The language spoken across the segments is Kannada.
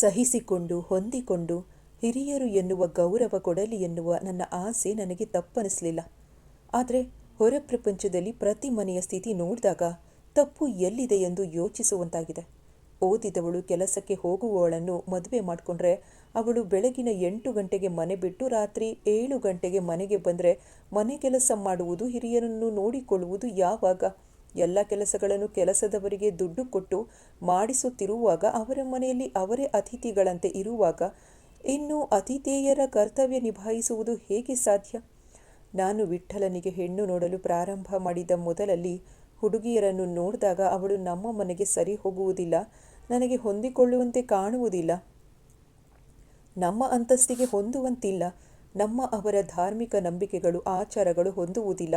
ಸಹಿಸಿಕೊಂಡು, ಹೊಂದಿಕೊಂಡು ಹಿರಿಯರು ಎನ್ನುವ ಗೌರವ ಕೊಡಲಿ ಎನ್ನುವ ನನ್ನ ಆಸೆ ನನಗೆ ತಪ್ಪನಿಸಲಿಲ್ಲ. ಆದರೆ ಹೊರ ಪ್ರಪಂಚದಲ್ಲಿ ಪ್ರತಿ ಮನೆಯ ಸ್ಥಿತಿ ನೋಡಿದಾಗ ತಪ್ಪು ಎಲ್ಲಿದೆ ಎಂದು ಯೋಚಿಸುವಂತಾಗಿದೆ. ಓದಿದವಳು ಕೆಲಸಕ್ಕೆ ಹೋಗುವವಳನ್ನು ಮದುವೆ ಮಾಡಿಕೊಂಡ್ರೆ ಅವಳು ಬೆಳಗಿನ ಎಂಟು ಗಂಟೆಗೆ ಮನೆ ಬಿಟ್ಟು ರಾತ್ರಿ ಏಳು ಗಂಟೆಗೆ ಮನೆಗೆ ಬಂದರೆ ಮನೆ ಕೆಲಸ ಮಾಡುವುದು ಹಿರಿಯರನ್ನು ನೋಡಿಕೊಳ್ಳುವುದು ಯಾವಾಗ? ಎಲ್ಲ ಕೆಲಸಗಳನ್ನು ಕೆಲಸದವರಿಗೆ ದುಡ್ಡು ಕೊಟ್ಟು ಮಾಡಿಸುತ್ತಿರುವಾಗ ಅವರ ಮನೆಯಲ್ಲಿ ಅವರೇ ಅತಿಥಿಗಳಂತೆ ಇರುವಾಗ ಇನ್ನು ಅತಿಥೇಯರ ಕರ್ತವ್ಯ ನಿಭಾಯಿಸುವುದು ಹೇಗೆ ಸಾಧ್ಯ? ನಾನು ವಿಠ್ಠಲನಿಗೆ ಹೆಣ್ಣು ನೋಡಲು ಪ್ರಾರಂಭ ಮಾಡಿದ ಮೊದಲಲ್ಲಿ ಹುಡುಗಿಯರನ್ನು ನೋಡಿದಾಗ ಅವಳು ನಮ್ಮ ಮನೆಗೆ ಸರಿ ಹೋಗುವುದಿಲ್ಲ, ನನಗೆ ಹೊಂದಿಕೊಳ್ಳುವಂತೆ ಕಾಣುವುದಿಲ್ಲ. ನಮ್ಮ ಅಂತಸ್ತಿಗೆ ಹೊಂದುವಂತಿಲ್ಲ, ನಮ್ಮ ಅವರ ಧಾರ್ಮಿಕ ನಂಬಿಕೆಗಳು, ಆಚಾರಗಳು ಹೊಂದುವುದಿಲ್ಲ.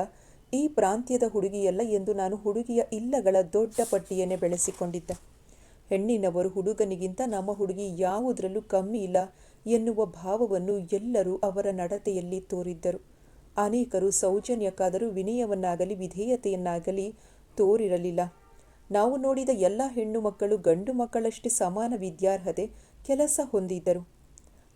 ಈ ಪ್ರಾಂತ್ಯದ ಹುಡುಗಿಯಲ್ಲ ಎಂದು ನಾನು ಹುಡುಗಿಯ ಇಲ್ಲಗಳ ದೊಡ್ಡ ಪಟ್ಟಿಯನ್ನೇ ಬೆಳೆಸಿಕೊಂಡಿದ್ದೆ. ಹೆಣ್ಣಿನವರು ಹುಡುಗನಿಗಿಂತ ನಮ್ಮ ಹುಡುಗಿ ಯಾವುದರಲ್ಲೂ ಕಮ್ಮಿ ಇಲ್ಲ ಎನ್ನುವ ಭಾವವನ್ನು ಎಲ್ಲರೂ ಅವರ ನಡತೆಯಲ್ಲಿ ತೋರಿದ್ದರು. ಅನೇಕರು ಸೌಜನ್ಯಕ್ಕಾದರೂ ವಿನಯವನ್ನಾಗಲಿ, ವಿಧೇಯತೆಯನ್ನಾಗಲಿ ತೋರಿರಲಿಲ್ಲ. ನಾವು ನೋಡಿದ ಎಲ್ಲ ಹೆಣ್ಣು ಮಕ್ಕಳು ಗಂಡು ಮಕ್ಕಳಷ್ಟೇ ಸಮಾನ ವಿದ್ಯಾರ್ಹತೆ ಕೆಲಸ ಹೊಂದಿದ್ದರು.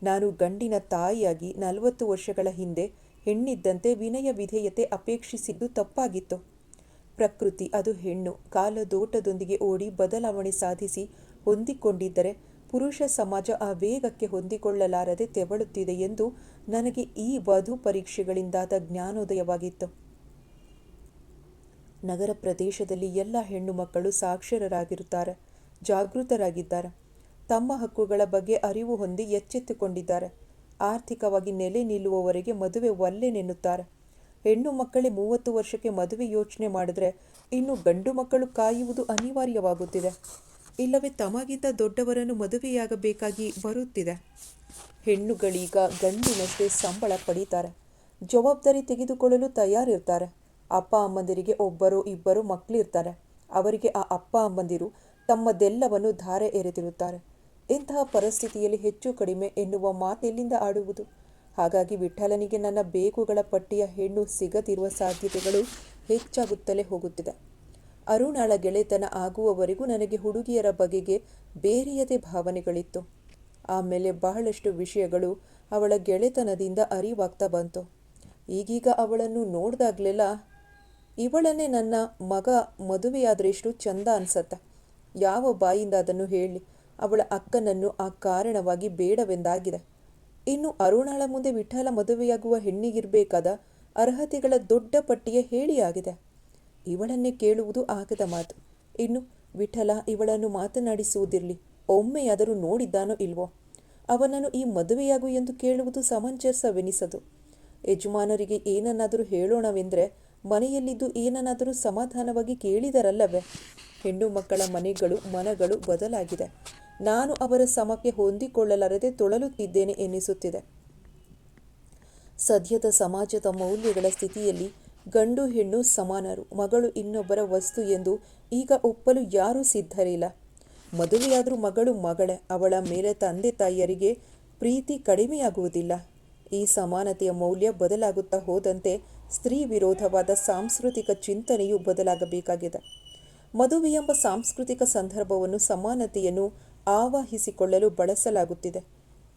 ನಾನು ಗಂಡಿನ ತಾಯಿಯಾಗಿ ನಲವತ್ತು ವರ್ಷಗಳ ಹಿಂದೆ ಹೆಣ್ಣಿದ್ದಂತೆ ವಿನಯ ವಿಧೇಯತೆ ಅಪೇಕ್ಷಿಸಿದ್ದು ತಪ್ಪಾಗಿತ್ತು. ಪ್ರಕೃತಿ ಅದು ಹೆಣ್ಣು. ಕಾಲದೋಟದೊಂದಿಗೆ ಓಡಿ ಬದಲಾವಣೆ ಸಾಧಿಸಿ ಹೊಂದಿಕೊಂಡಿದ್ದರೆ ಪುರುಷ ಸಮಾಜ ಆ ವೇಗಕ್ಕೆ ಹೊಂದಿಕೊಳ್ಳಲಾರದೆ ತೆವಳುತ್ತಿದೆ ಎಂದು ನನಗೆ ಈ ವಧು ಪರೀಕ್ಷೆಗಳಿಂದಾದ ಜ್ಞಾನೋದಯವಾಗಿತ್ತು. ನಗರ ಪ್ರದೇಶದಲ್ಲಿ ಎಲ್ಲ ಹೆಣ್ಣು ಮಕ್ಕಳು ಸಾಕ್ಷರರಾಗಿರುತ್ತಾರೆ, ಜಾಗೃತರಾಗಿದ್ದಾರೆ. ತಮ್ಮ ಹಕ್ಕುಗಳ ಬಗ್ಗೆ ಅರಿವು ಹೊಂದಿ ಎಚ್ಚೆತ್ತುಕೊಂಡಿದ್ದಾರೆ. ಆರ್ಥಿಕವಾಗಿ ನೆಲೆ ನಿಲ್ಲುವವರೆಗೆ ಮದುವೆ ಒಲ್ಲೆನೆನ್ನುತ್ತಾರೆ ಹೆಣ್ಣು ಮಕ್ಕಳೇ ಮೂವತ್ತು ವರ್ಷಕ್ಕೆ ಮದುವೆ ಯೋಚನೆ ಮಾಡಿದ್ರೆ ಇನ್ನು ಗಂಡು ಮಕ್ಕಳು ಕಾಯುವುದು ಅನಿವಾರ್ಯವಾಗುತ್ತಿದೆ. ಇಲ್ಲವೇ ತಮಗಿಂತ ದೊಡ್ಡವರನ್ನು ಮದುವೆಯಾಗಬೇಕಾಗಿ ಬರುತ್ತಿದೆ. ಹೆಣ್ಣುಗಳೀಗ ಗಂಡಿನಷ್ಟೇ ಸಂಬಳ ಪಡೀತಾರೆ. ಜವಾಬ್ದಾರಿ ತೆಗೆದುಕೊಳ್ಳಲು ತಯಾರಿರ್ತಾರೆ. ಅಪ್ಪ ಅಮ್ಮಂದಿರಿಗೆ ಒಬ್ಬರು ಇಬ್ಬರು ಮಕ್ಕಳಿರ್ತಾರೆ ಅವರಿಗೆ ಆ ಅಪ್ಪ ಅಮ್ಮಂದಿರು ತಮ್ಮದೆಲ್ಲವನ್ನು ಧಾರೆ ಎರೆದಿರುತ್ತಾರೆ. ಇಂತಹ ಪರಿಸ್ಥಿತಿಯಲ್ಲಿ ಹೆಚ್ಚು ಕಡಿಮೆ ಎನ್ನುವ ಮಾತೆಲ್ಲಿಂದ ಆಡುವುದು. ಹಾಗಾಗಿ ವಿಠಲನಿಗೆ ನನ್ನ ಬೇಕುಗಳ ಪಟ್ಟಿಯ ಹೆಣ್ಣು ಸಿಗದಿರುವ ಸಾಧ್ಯತೆಗಳು ಹೆಚ್ಚಾಗುತ್ತಲೇ ಹೋಗುತ್ತಿದೆ. ಅರುಣಾಳ ಗೆಳೆತನ ಆಗುವವರೆಗೂ ನನಗೆ ಹುಡುಗಿಯರ ಬಗೆಗೆ ಬೇರೆಯದೇ ಭಾವನೆಗಳಿತ್ತು. ಆಮೇಲೆ ಬಹಳಷ್ಟು ವಿಷಯಗಳು ಅವಳ ಗೆಳೆತನದಿಂದ ಅರಿವಾಗ್ತಾ ಬಂತು. ಈಗೀಗ ಅವಳನ್ನು ನೋಡಿದಾಗ್ಲೆಲ್ಲ ಇವಳನ್ನೇ ನನ್ನ ಮಗ ಮದುವೆಯಾದರೆಷ್ಟು ಚಂದ ಅನ್ಸತ್ತೆ. ಯಾವ ಬಾಯಿಂದ ಅದನ್ನು ಹೇಳಿ. ಅವಳ ಅಕ್ಕನನ್ನು ಆ ಕಾರಣವಾಗಿ ಬೇಡವೆಂದಾಗಿದೆ. ಇನ್ನು ಅರುಣಾಳ ಮುಂದೆ ವಿಠಲ ಮದುವೆಯಾಗುವ ಹೆಣ್ಣಿಗಿರಬೇಕಾದ ಅರ್ಹತೆಗಳ ದೊಡ್ಡ ಪಟ್ಟಿಯ ಹೇಳಿಯಾಗಿದೆ. ಇವಳನ್ನೇ ಕೇಳುವುದು ಆಗದ ಮಾತು. ಇನ್ನು ವಿಠಲ ಇವಳನ್ನು ಮಾತನಾಡಿಸುವುದಿರಲಿ, ಒಮ್ಮೆಯಾದರೂ ನೋಡಿದ್ದಾನೋ ಇಲ್ವೋ? ಅವನನ್ನು ಈ ಮದುವೆಯಾಗು ಎಂದು ಕೇಳುವುದು ಸಮಂಜಸವೆನಿಸದು. ಯಜಮಾನರಿಗೆ ಏನನ್ನಾದರೂ ಹೇಳೋಣವೆಂದರೆ ಮನೆಯಲ್ಲಿದ್ದು ಏನನ್ನಾದರೂ ಸಮಾಧಾನವಾಗಿ ಕೇಳಿದರಲ್ಲವೇ? ಹೆಣ್ಣು ಮಕ್ಕಳ ಮನೆಗಳು, ಮನಗಳು ಬದಲಾಗಿದೆ. ನಾನು ಅವರ ಸಮಕ್ಕೆ ಹೊಂದಿಕೊಳ್ಳಲಾರದೆ ತೊಳಲುತ್ತಿದ್ದೇನೆ ಎನ್ನಿಸುತ್ತಿದೆ. ಸದ್ಯದ ಸಮಾಜದ ಮೌಲ್ಯಗಳ ಸ್ಥಿತಿಯಲ್ಲಿ ಗಂಡು ಹೆಣ್ಣು ಸಮಾನರು, ಮಗಳು ಇನ್ನೊಬ್ಬರ ವಸ್ತು ಎಂದು ಈಗ ಒಪ್ಪಲು ಯಾರೂ ಸಿದ್ಧರಿಲ್ಲ. ಮದುವೆಯಾದರೂ ಮಗಳು ಮಗಳೇ, ಅವಳ ಮೇಲೆ ತಂದೆ ತಾಯಿಯರಿಗೆ ಪ್ರೀತಿ ಕಡಿಮೆಯಾಗುವುದಿಲ್ಲ. ಈ ಸಮಾನತೆಯ ಮೌಲ್ಯ ಬದಲಾಗುತ್ತಾ ಹೋದಂತೆ ಸ್ತ್ರೀ ವಿರೋಧವಾದ ಸಾಂಸ್ಕೃತಿಕ ಚಿಂತನೆಯು ಬದಲಾಗಬೇಕಾಗಿದೆ. ಮದುವೆ ಎಂಬ ಸಾಂಸ್ಕೃತಿಕ ಸಂದರ್ಭವನ್ನು ಸಮಾನತೆಯನ್ನು ಆವಾಹಿಸಿಕೊಳ್ಳಲು ಬಳಸಲಾಗುತ್ತಿದೆ.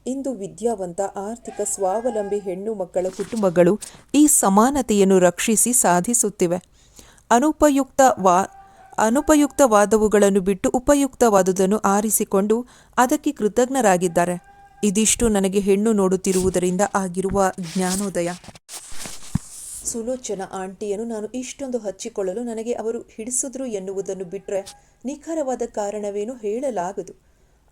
ಇಂದು ವಿದ್ಯಾವಂತ, ಆರ್ಥಿಕ ಸ್ವಾವಲಂಬಿ ಹೆಣ್ಣು ಮಕ್ಕಳ ಕುಟುಂಬಗಳು ಈ ಸಮಾನತೆಯನ್ನು ರಕ್ಷಿಸಿ ಸಾಧಿಸುತ್ತಿವೆ. ಅನುಪಯುಕ್ತ ವಾ, ಅನುಪಯುಕ್ತವಾದವುಗಳನ್ನು ಬಿಟ್ಟು ಉಪಯುಕ್ತವಾದುದನ್ನು ಆರಿಸಿಕೊಂಡು ಅದಕ್ಕೆ ಕೃತಜ್ಞರಾಗಿದ್ದಾರೆ. ಇದಿಷ್ಟು ನನಗೆ ಹೆಣ್ಣು ನೋಡುತ್ತಿರುವುದರಿಂದ ಆಗಿರುವ ಜ್ಞಾನೋದಯ. ಸುಲೋಚನ ಆಂಟಿಯನ್ನು ನಾನು ಇಷ್ಟೊಂದು ಹಚ್ಚಿಕೊಳ್ಳಲು ನನಗೆ ಅವರು ಹಿಡಿಸಿದ್ರು ಎನ್ನುವುದನ್ನು ಬಿಟ್ಟರೆ ನಿಖರವಾದ ಕಾರಣವೇನು ಹೇಳಲಾಗದು.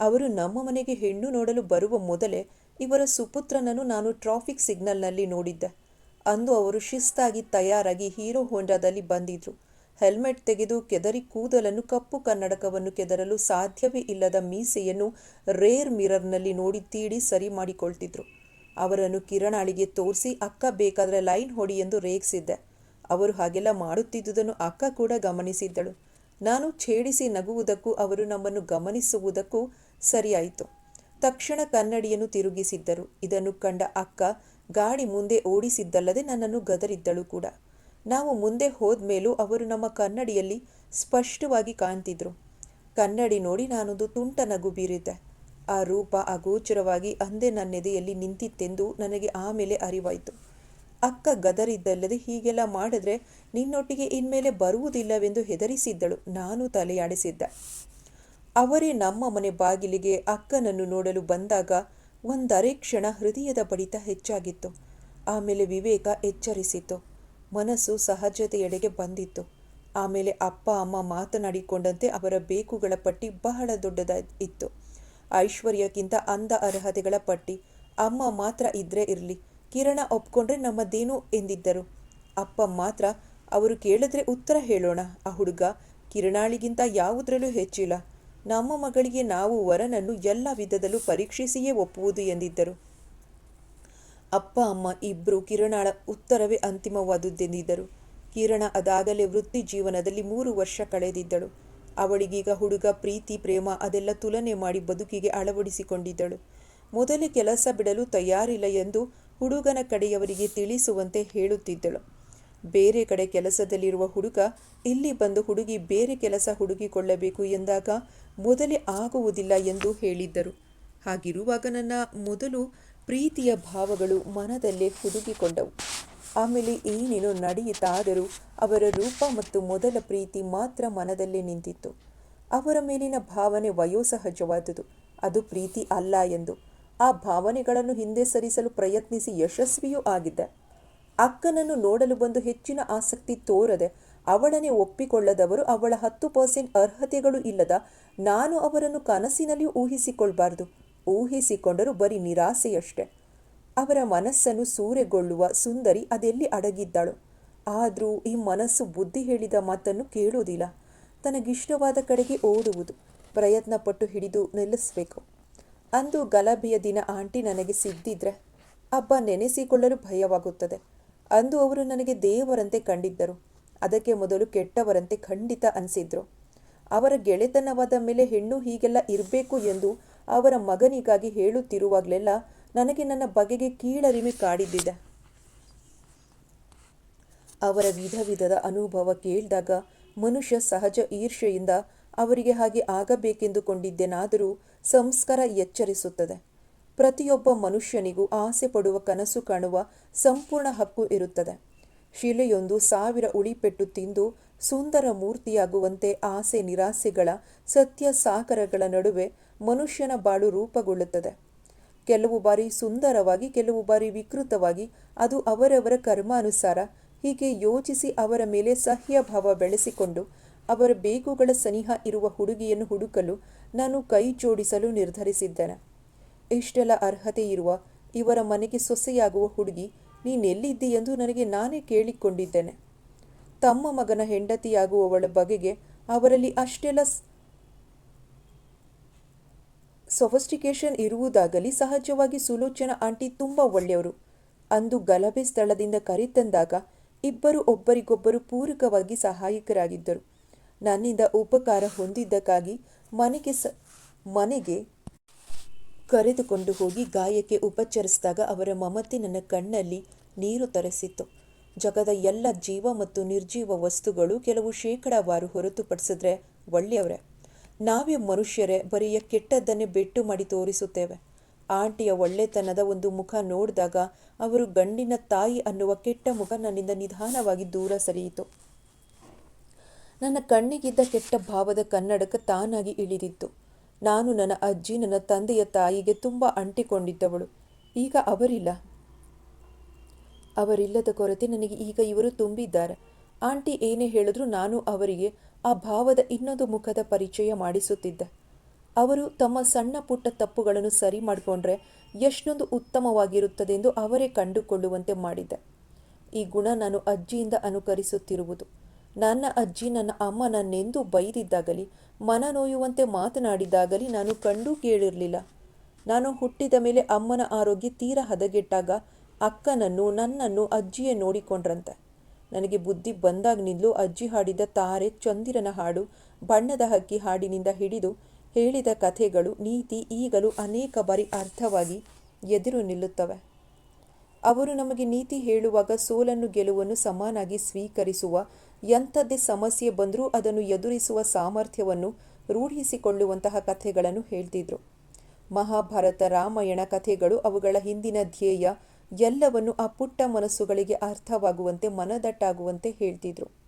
ಅವರು ನಮ್ಮ ಮನೆಗೆ ಹೆಣ್ಣು ನೋಡಲು ಬರುವ ಮೊದಲೇ ಇವರ ಸುಪುತ್ರನನ್ನು ನಾನು ಟ್ರಾಫಿಕ್ ಸಿಗ್ನಲ್ನಲ್ಲಿ ನೋಡಿದ್ದೆ. ಅಂದು ಅವರು ಶಿಸ್ತಾಗಿ ತಯಾರಾಗಿ ಹೀರೋ ಹೋಂಡಾದಲ್ಲಿ ಬಂದಿದ್ರು. ಹೆಲ್ಮೆಟ್ ತೆಗೆದು ಕೆದರಿ ಕೂದಲನ್ನು ಕಪ್ಪು ಕನ್ನಡಕವನ್ನು ಕೆದರಲು ಸಾಧ್ಯವೇ ಇಲ್ಲದ ಮೀಸೆಯನ್ನು ರೇರ್ ಮಿರರ್ನಲ್ಲಿ ನೋಡಿ ತೀಡಿ ಸರಿ ಮಾಡಿಕೊಳ್ತಿದ್ರು. ಅವರನ್ನು ಕಿರಣಾಳಿಗೆ ತೋರಿಸಿ, ಅಕ್ಕ, ಬೇಕಾದರೆ ಲೈನ್ ಹೊಡಿ ಎಂದು ರೇಗಿಸಿದ್ದೆ. ಅವರು ಹಾಗೆಲ್ಲ ಮಾಡುತ್ತಿದ್ದುದನ್ನು ಅಕ್ಕ ಕೂಡ ಗಮನಿಸಿದ್ದಳು. ನಾನು ಛೇಡಿಸಿ ನಗುವುದಕ್ಕೂ, ಅವರು ನಮ್ಮನ್ನು ಗಮನಿಸುವುದಕ್ಕೂ ಸರಿಯಾಯಿತು. ತಕ್ಷಣ ಕನ್ನಡಿಯನ್ನು ತಿರುಗಿಸಿದ್ದರು. ಇದನ್ನು ಕಂಡ ಅಕ್ಕ ಗಾಡಿ ಮುಂದೆ ಓಡಿಸಿದ್ದಲ್ಲದೆ ನನ್ನನ್ನು ಗದರಿದ್ದಳು ಕೂಡ. ನಾವು ಮುಂದೆ ಹೋದ್ಮೇಲೂ ಅವರು ನಮ್ಮ ಕನ್ನಡಿಯಲ್ಲಿ ಸ್ಪಷ್ಟವಾಗಿ ಕಾಣ್ತಿದ್ರು. ಕನ್ನಡಿ ನೋಡಿ ನಾನೊಂದು ತುಂಟ ನಗು ಬೀರಿದ್ದೆ. ಆ ರೂಪ ಅಗೋಚರವಾಗಿ ಅಂದೇ ನನ್ನೆದೆಯಲ್ಲಿ ನಿಂತಿತ್ತೆಂದು ನನಗೆ ಆಮೇಲೆ ಅರಿವಾಯಿತು. ಅಕ್ಕ ಗದರಿದ್ದಲ್ಲದೆ ಹೀಗೆಲ್ಲ ಮಾಡಿದ್ರೆ ನಿನ್ನೊಟ್ಟಿಗೆ ಇನ್ಮೇಲೆ ಬರುವುದಿಲ್ಲವೆಂದು ಹೆದರಿಸಿದ್ದಳು. ನಾನು ತಲೆಯಾಡಿಸಿದ್ದ. ಅವರೇ ನಮ್ಮ ಮನೆ ಬಾಗಿಲಿಗೆ ಅಕ್ಕನನ್ನು ನೋಡಲು ಬಂದಾಗ ಒಂದರೆ ಕ್ಷಣ ಹೃದಯದ ಬಡಿತ ಹೆಚ್ಚಾಗಿತ್ತು. ಆಮೇಲೆ ವಿವೇಕ ಎಚ್ಚರಿಸಿತು ಮನಸ್ಸು ಸಹಜತೆಯೆಡೆಗೆ ಬಂದಿತ್ತು. ಆಮೇಲೆ ಅಪ್ಪ, ಅಮ್ಮ ಮಾತನಾಡಿಕೊಂಡಂತೆ ಅವರ ಬೇಕುಗಳ ಪಟ್ಟಿ ಬಹಳ ದೊಡ್ಡದಾಗಿತ್ತು ಐಶ್ವರ್ಯಕ್ಕಿಂತ ಅಂದ ಅರ್ಹತೆಗಳ ಪಟ್ಟಿ. ಅಮ್ಮ ಮಾತ್ರ ಇದ್ರೆ ಇರಲಿ. ಕಿರಣ ಒಪ್ಕೊಂಡ್ರೆ ನಮ್ಮದೇನು ಎಂದಿದ್ದರು. ಅಪ್ಪ ಮಾತ್ರ ಅವರು ಕೇಳಿದ್ರೆ ಉತ್ತರ ಹೇಳೋಣ. ಆ ಹುಡುಗ ಕಿರಣಾಳಿಗಿಂತ ಯಾವುದರಲ್ಲೂ ಹೆಚ್ಚಿಲ್ಲ. ನಮ್ಮ ಮಗಳಿಗೆ ನಾವು ವರನನ್ನು ಎಲ್ಲ ವಿಧದಲ್ಲೂ ಪರೀಕ್ಷಿಸಿಯೇ ಒಪ್ಪುವುದು ಎಂದಿದ್ದರು. ಅಪ್ಪ, ಅಮ್ಮ ಇಬ್ಬರು ಕಿರಣಾಳ ಉತ್ತರವೇ ಅಂತಿಮವಾದುದೆಂದಿದ್ದರು ಕಿರಣ ಅದಾಗಲೇ ವೃತ್ತಿ ಜೀವನದಲ್ಲಿ ಮೂರು ವರ್ಷ ಕಳೆದಿದ್ದಳು. ಅವಳಿಗೀಗ ಹುಡುಗ ಪ್ರೀತಿ, ಪ್ರೇಮ ಅದೆಲ್ಲ ತುಲನೆ ಮಾಡಿ ಬದುಕಿಗೆ ಅಳವಡಿಸಿಕೊಂಡಿದ್ದಳು. ಮೊದಲೇ ಕೆಲಸ ಬಿಡಲು ತಯಾರಿಲ್ಲ ಎಂದು ಹುಡುಗನ ಕಡೆಯವರಿಗೆ ತಿಳಿಸುವಂತೆ ಹೇಳುತ್ತಿದ್ದಳು. ಬೇರೆ ಕಡೆ ಕೆಲಸದಲ್ಲಿರುವ ಹುಡುಗ, ಇಲ್ಲಿ ಬಂದು ಹುಡುಗಿ ಬೇರೆ ಕೆಲಸ ಹುಡುಗಿಕೊಳ್ಳಬೇಕು ಎಂದಾಗ ಮೊದಲೇ ಆಗುವುದಿಲ್ಲ ಎಂದು ಹೇಳಿದ್ದರು. ಹಾಗಿರುವಾಗ ನನ್ನ ಮೊದಲು ಪ್ರೀತಿಯ ಭಾವಗಳು ಮನದಲ್ಲೇ ಹುದುಗಿಕೊಂಡವು. ಆಮೇಲೆ ಏನೇನೋ ನಡೆಯಿತಾದರೂ ಅವರ ರೂಪ ಮತ್ತು ಮೊದಲ ಪ್ರೀತಿ ಮಾತ್ರ ಮನದಲ್ಲೇ ನಿಂತಿತ್ತು. ಅವರ ಮೇಲಿನ ಭಾವನೆ ವಯೋಸಹಜವಾದುದು. ಅದು ಪ್ರೀತಿ ಅಲ್ಲ ಎಂದು ಆ ಭಾವನೆಗಳನ್ನು ಹಿಂದೆ ಸರಿಸಲು ಪ್ರಯತ್ನಿಸಿ ಯಶಸ್ವಿಯೂ ಆಗಿದ್ದೆ. ಅಕ್ಕನನ್ನು ನೋಡಲು ಬಂದು ಹೆಚ್ಚಿನ ಆಸಕ್ತಿ ತೋರದೆ ಅವಳನ್ನೇ ಒಪ್ಪಿಕೊಳ್ಳದವರು ಅವಳ ಹತ್ತು ಪರ್ಸೆಂಟ್ ಅರ್ಹತೆಗಳು ಇಲ್ಲದ ನಾನು ಅವರನ್ನು ಕನಸಿನಲ್ಲಿಯೂ ಊಹಿಸಿಕೊಳ್ಬಾರ್ದು. ಊಹಿಸಿಕೊಂಡರೂ ಬರೀ ನಿರಾಸೆಯಷ್ಟೆ. ಅವರ ಮನಸ್ಸನ್ನು ಸೂರೆಗೊಳ್ಳುವ ಸುಂದರಿ ಅದೆಲ್ಲಿ ಅಡಗಿದ್ದಳು? ಆದರೂ ಈ ಮನಸ್ಸು ಬುದ್ಧಿ ಹೇಳಿದ ಮಾತನ್ನು ಕೇಳುವುದಿಲ್ಲ. ತನಗಿಷ್ಟವಾದ ಕಡೆಗೆ ಓಡುವುದು ಪ್ರಯತ್ನಪಟ್ಟು ಹಿಡಿದು ನಿಲ್ಲಿಸಬೇಕು. ಅಂದು ಗಲಭೆಯ ದಿನ ಆಂಟಿ ನನಗೆ ಸಿದ್ದಿದ್ರೆ ಹಬ್ಬ ನೆನೆಸಿಕೊಳ್ಳಲು ಭಯವಾಗುತ್ತದೆ. ಅಂದು ಅವರು ನನಗೆ ದೇವರಂತೆ ಕಂಡಿದ್ದರು. ಅದಕ್ಕೆ ಮೊದಲು ಕೆಟ್ಟವರಂತೆ ಖಂಡಿತ ಅನಿಸಿದ್ರು. ಅವರ ಗೆಳೆತನವಾದ ಮೇಲೆ ಹೆಣ್ಣು ಹೀಗೆಲ್ಲ ಇರಬೇಕು ಎಂದು ಅವರ ಮಗನಿಗಾಗಿ ಹೇಳುತ್ತಿರುವಾಗಲೆಲ್ಲ ನನಗೆ ನನ್ನ ಬಗೆಗೆ ಕೀಳರಿಮೆ ಕಾಡಿದ್ದಿದೆ. ಅವರ ವಿಧ ವಿಧದ ಅನುಭವ ಕೇಳಿದಾಗ ಮನುಷ್ಯ ಸಹಜ ಈರ್ಷೆಯಿಂದ ಅವರಿಗೆ ಹಾಗೆ ಆಗಬೇಕೆಂದುಕೊಂಡಿದ್ದೇನಾದರೂ ಸಂಸ್ಕಾರ ಎಚ್ಚರಿಸುತ್ತದೆ. ಪ್ರತಿಯೊಬ್ಬ ಮನುಷ್ಯನಿಗೂ ಆಸೆ ಪಡುವ ಕನಸು ಕಾಣುವ ಸಂಪೂರ್ಣ ಹಕ್ಕು ಇರುತ್ತದೆ. ಶಿಲೆಯೊಂದು ಸಾವಿರ ಉಳಿಪೆಟ್ಟು ತಿಂದು ಸುಂದರ ಮೂರ್ತಿಯಾಗುವಂತೆ ಆಸೆ ನಿರಾಸೆಗಳ ಸತ್ಯ ಸಾಕರಗಳ ನಡುವೆ ಮನುಷ್ಯನ ಬಾಳು ರೂಪುಗೊಳ್ಳುತ್ತದೆ. ಕೆಲವು ಬಾರಿ ಸುಂದರವಾಗಿ, ಕೆಲವು ಬಾರಿ ವಿಕೃತವಾಗಿ, ಅದು ಅವರವರ ಕರ್ಮಾನುಸಾರ. ಹೀಗೆ ಯೋಚಿಸಿ ಅವರ ಮೇಲೆ ಸಹ್ಯ ಭಾವ ಬೆಳೆಸಿಕೊಂಡು, ಅವರ ಬೇಗುಗಳ ಸನಿಹ ಇರುವ ಹುಡುಗಿಯನ್ನು ಹುಡುಕಲು ನಾನು ಕೈ ಜೋಡಿಸಲು ನಿರ್ಧರಿಸಿದ್ದೇನೆ. ಇಷ್ಟೆಲ್ಲ ಅರ್ಹತೆ ಇರುವ, ಇವರ ಮನೆಗೆ ಸೊಸೆಯಾಗುವ ಹುಡುಗಿ ನೀನೆಲ್ಲಿದ್ದಿ ಎಂದು ನನಗೆ ನಾನೇ ಕೇಳಿಕೊಂಡಿದ್ದೇನೆ. ತಮ್ಮ ಮಗನ ಹೆಂಡತಿಯಾಗುವವಳ ಬಗೆಗೆ ಅವರಲ್ಲಿ ಅಷ್ಟೆಲ್ಲ ಸೊಫಿಸ್ಟಿಕೇಶನ್ ಇರುವುದಾಗಲಿ ಸಹಜವಾಗಿ ಸುಲೋಚನ ಆಂಟಿ ತುಂಬ ಒಳ್ಳೆಯವರು. ಅಂದು ಗಲಭೆ ಸ್ಥಳದಿಂದ ಕರೆತಂದಾಗ ಇಬ್ಬರು ಒಬ್ಬರಿಗೊಬ್ಬರು ಪೂರಕವಾಗಿ ಸಹಾಯಕರಾಗಿದ್ದರು. ನನ್ನಿಂದ ಉಪಕಾರ ಹೊಂದಿದ್ದಕ್ಕಾಗಿ ಮನೆಗೆ ಸ, ಮನೆಗೆ ಕರೆದುಕೊಂಡು ಹೋಗಿ ಗಾಯಕ್ಕೆ ಉಪಚರಿಸಿದಾಗ ಅವರ ಮಮತೆ ನನ್ನ ಕಣ್ಣಲ್ಲಿ ನೀರು ತರಿಸಿತ್ತು. ಜಗದ ಎಲ್ಲ ಜೀವ ಮತ್ತು ನಿರ್ಜೀವ ವಸ್ತುಗಳು ಕೆಲವು ಶೇಕಡಾವಾರು ಹೊರತುಪಡಿಸಿದ್ರೆ ಒಳ್ಳೆಯವರೇ? ನಾವೇ ಮನುಷ್ಯರೇ ಬರೆಯ ಕೆಟ್ಟದ್ದನ್ನೇ ಬೆಟ್ಟು ಮಾಡಿ ತೋರಿಸುತ್ತೇವೆ. ಆಂಟಿಯ ಒಳ್ಳೆತನದ ಒಂದು ಮುಖ ನೋಡಿದಾಗ ಅವರು ಗಂಡಿನ ತಾಯಿ ಅನ್ನುವ ಕೆಟ್ಟ ಮುಖ ನನ್ನಿಂದ ನಿಧಾನವಾಗಿ ದೂರ ಸರಿಯಿತು. ನನ್ನ ಕಣ್ಣಿಗಿದ್ದ ಕೆಟ್ಟ ಭಾವದ ಕನ್ನಡಕ ತಾನಾಗಿ ಇಳಿದಿತ್ತು. ನಾನು ನನ್ನ ಅಜ್ಜಿ, ನನ್ನ ತಂದೆಯ ತಾಯಿಗೆ ತುಂಬ ಅಂಟಿಕೊಂಡಿದ್ದವಳು. ಈಗ ಅವರಿಲ್ಲ. ಅವರಿಲ್ಲದ ಕೊರತೆ ನನಗೆ ಈಗ ಇವರು ತುಂಬಿದ್ದಾರೆ. ಆಂಟಿ ಏನೇ ಹೇಳಿದ್ರು ನಾನು ಅವರಿಗೆ ಆ ಭಾವದ ಇನ್ನೊಂದು ಮುಖದ ಪರಿಚಯ ಮಾಡಿಸುತ್ತಿದ್ದೆ. ಅವರು ತಮ್ಮ ಸಣ್ಣ ಪುಟ್ಟ ತಪ್ಪುಗಳನ್ನು ಸರಿ ಮಾಡಿಕೊಂಡ್ರೆ ಎಷ್ಟೊಂದು ಉತ್ತಮವಾಗಿರುತ್ತದೆಂದು ಅವರೇ ಕಂಡುಕೊಳ್ಳುವಂತೆ ಮಾಡಿದ್ದೆ. ಈ ಗುಣ ನಾನು ಅಜ್ಜಿಯಿಂದ ಅನುಕರಿಸುತ್ತಿರುವುದು. ನನ್ನ ಅಜ್ಜಿ ನನ್ನ ಅಮ್ಮ ನನ್ನೆಂದೂ ಬೈದಿದ್ದಾಗಲಿ, ಮನ ನೋಯುವಂತೆ ಮಾತನಾಡಿದಾಗಲಿ ನಾನು ಕಂಡೂ ಕೇಳಿರಲಿಲ್ಲ. ನಾನು ಹುಟ್ಟಿದ ಮೇಲೆ ಅಮ್ಮನ ಆರೋಗ್ಯ ತೀರ ಹದಗೆಟ್ಟಾಗ ಅಕ್ಕನನ್ನು ನನ್ನನ್ನು ಅಜ್ಜಿಯೇ ನೋಡಿಕೊಂಡ್ರಂತೆ. ನನಗೆ ಬುದ್ಧಿ ಬಂದಾಗಿನಿಂದಲೂ ಅಜ್ಜಿ ಹಾಡಿದ ತಾರೆ ಚಂದಿರನ ಹಾಡು, ಬಣ್ಣದ ಹಕ್ಕಿ ಹಾಡಿನಿಂದ ಹಿಡಿದು ಹೇಳಿದ ಕಥೆಗಳು ನೀತಿ ಈಗಲೂ ಅನೇಕ ಬಾರಿ ಅರ್ಥವಾಗಿ ಎದುರು ನಿಲ್ಲುತ್ತವೆ. ಅವರು ನಮಗೆ ನೀತಿ ಹೇಳುವಾಗ ಸೋಲನ್ನು ಗೆಲುವನ್ನು ಸಮಾನಾಗಿ ಸ್ವೀಕರಿಸುವ ಎಂಥದ್ದೇ ಸಮಸ್ಯೆ ಬಂದರೂ ಅದನ್ನು ಎದುರಿಸುವ ಸಾಮರ್ಥ್ಯವನ್ನು ರೂಢಿಸಿಕೊಳ್ಳುವಂತಹ ಕಥೆಗಳನ್ನು ಹೇಳ್ತಿದ್ರು. ಮಹಾಭಾರತ ರಾಮಾಯಣ ಕಥೆಗಳು ಅವುಗಳ ಹಿಂದಿನ ಧ್ಯೇಯ ಎಲ್ಲವನ್ನು ಆ ಪುಟ್ಟ ಮನಸ್ಸುಗಳಿಗೆ ಅರ್ಥವಾಗುವಂತೆ ಮನದಟ್ಟಾಗುವಂತೆ ಹೇಳ್ತಿದ್ರು.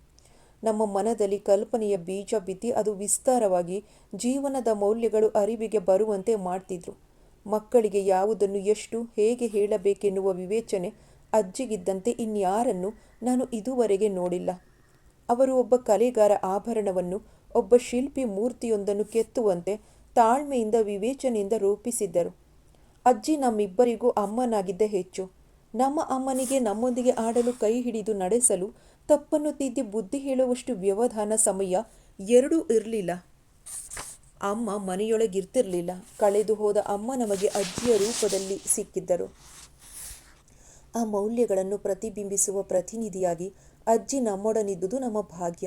ನಮ್ಮ ಮನದಲ್ಲಿ ಕಲ್ಪನೆಯ ಬೀಜ ಬಿತ್ತಿ ಅದು ವಿಸ್ತಾರವಾಗಿ ಜೀವನದ ಮೌಲ್ಯಗಳು ಅರಿವಿಗೆ ಬರುವಂತೆ ಮಾಡ್ತಿದ್ರು. ಮಕ್ಕಳಿಗೆ ಯಾವುದನ್ನು ಎಷ್ಟು, ಹೇಗೆ ಹೇಳಬೇಕೆನ್ನುವ ವಿವೇಚನೆ ಅಜ್ಜಿಗಿದ್ದಂತೆ ಇನ್ಯಾರನ್ನು ನಾನು ಇದುವರೆಗೆ ನೋಡಿಲ್ಲ. ಅವರು ಒಬ್ಬ ಕಲೆಗಾರ ಆಭರಣವನ್ನು, ಒಬ್ಬ ಶಿಲ್ಪಿ ಮೂರ್ತಿಯೊಂದನ್ನು ಕೆತ್ತುವಂತೆ ತಾಳ್ಮೆಯಿಂದ ವಿವೇಚನೆಯಿಂದ ರೂಪಿಸಿದ್ದರು. ಅಜ್ಜಿ ನಮ್ಮಿಬ್ಬರಿಗೂ ಅಮ್ಮನಾಗಿದ್ದ ಹೆಚ್ಚು. ನಮ್ಮ ಅಮ್ಮನಿಗೆ ನಮ್ಮೊಂದಿಗೆ ಆಡಲು ಕೈ ಹಿಡಿದು ನಡೆಸಲು ತಪ್ಪನ್ನು ತಿದ್ದಿ ಬುದ್ಧಿ ಹೇಳುವಷ್ಟು ವ್ಯವಧಾನ ಸಮಯ ಎರಡೂ ಇರಲಿಲ್ಲ. ಅಮ್ಮ ಮನೆಯೊಳಗಿರ್ತಿರ್ಲಿಲ್ಲ. ಕಳೆದು ಹೋದ ಅಮ್ಮ ನಮಗೆ ಅಜ್ಜಿಯ ರೂಪದಲ್ಲಿ ಸಿಕ್ಕಿದ್ದರು. ಆ ಮೌಲ್ಯಗಳನ್ನು ಪ್ರತಿಬಿಂಬಿಸುವ ಪ್ರತಿನಿಧಿಯಾಗಿ ಅಜ್ಜಿ ನಮ್ಮೊಡನಿದ್ದುದು ನಮ್ಮ ಭಾಗ್ಯ.